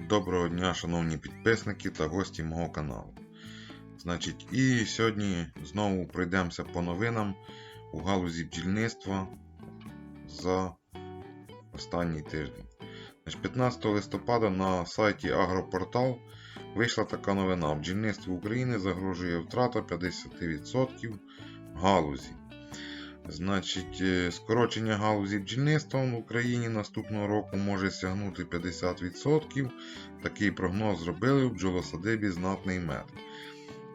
Доброго дня, шановні підписники та гості мого каналу. Значить, і сьогодні знову пройдемося по новинам у галузі бджільництва за останній тиждень. Значить, 15 листопада на сайті Агропортал вийшла така новина. Бджільництву України загрожує втрата 50% галузі. Значить, е, скорочення галузі бджільництва в Україні наступного року може сягнути 50%. Такий прогноз зробили в бджолосадибі знатний мед.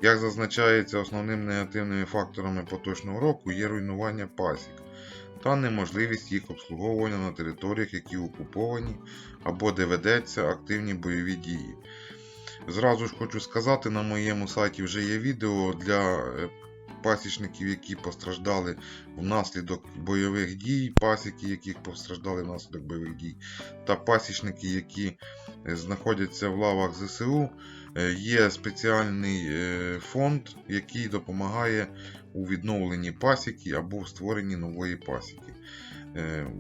Як зазначається, основними негативними факторами поточного року є руйнування пасік та неможливість їх обслуговування на територіях, які окуповані або де ведеться активні бойові дії. Зразу ж хочу сказати, на моєму сайті вже є відео для е, пасічників, які постраждали внаслідок бойових дій, пасіки, яких постраждали внаслідок бойових дій, та пасічники, які е, знаходяться в лавах ЗСУ. Е, Є спеціальний е, фонд, який допомагає у відновленні пасіки або в створенні нової пасіки.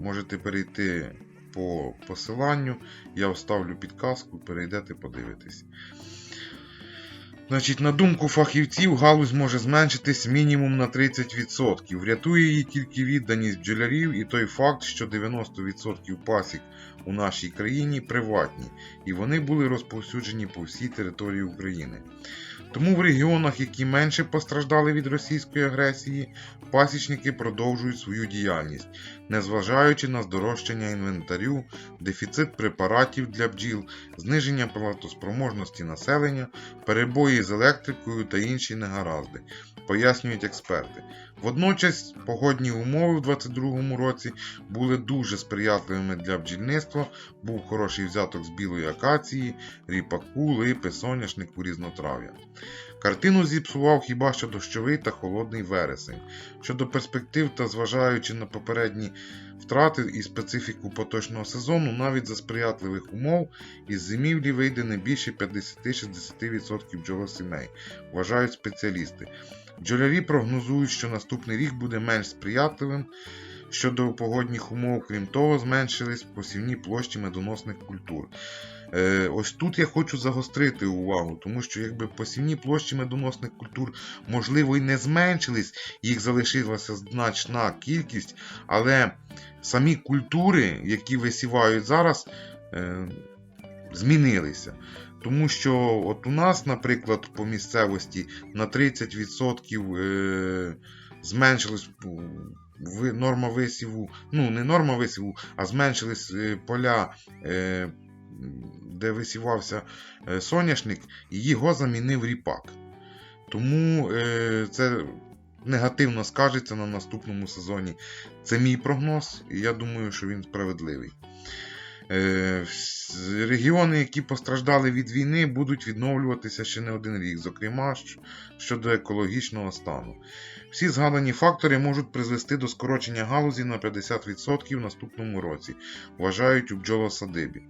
Можете перейти по посиланню, я вставлю підказку, перейдете, подивитесь. Значить, на думку фахівців, галузь може зменшитись мінімум на 30%. Врятує її тільки відданість бджолярів і той факт, що 90% пасік у нашій країні приватні, і вони були розповсюджені по всій території України. Тому в регіонах, які менше постраждали від російської агресії, пасічники продовжують свою діяльність, незважаючи на здорожчання інвентарю, дефіцит препаратів для бджіл, зниження платоспроможності населення, перебої з електрикою та інші негаразди, пояснюють експерти. Водночас погодні умови в 2022 році були дуже сприятливими для бджільництва, був хороший взяток з білої акації, ріпаку, липи, соняшнику, різнотрав'я. Картину зіпсував хіба що дощовий та холодний вересень. Щодо перспектив та зважаючи на попередні втрати і специфіку поточного сезону, навіть за сприятливих умов із зимівлі вийде не більше 50-60% бджолосімей, вважають спеціалісти. Бджолярі прогнозують, що наступний рік буде менш сприятливим щодо погодних умов, крім того, зменшились посівні площі медоносних культур. Е, ось тут я хочу загострити увагу, тому що якби посівні площі медоносних культур, можливо, і не зменшились, їх залишилася значна кількість, але самі культури, які висівають зараз, е, змінилися. Тому що от у нас, наприклад, по місцевості на 30% зменшилась норма висіву, ну не норма висіву, а зменшились е, поля, е, де висівався е, соняшник, і його замінив ріпак. Тому це негативно скажеться на наступному сезоні. Це мій прогноз, і я думаю, що він справедливий. Е, Регіони, які постраждали від війни, будуть відновлюватися ще не один рік, зокрема щодо екологічного стану. Всі згадані фактори можуть призвести до скорочення галузі на 50% в наступному році, вважають у бджолосадибі.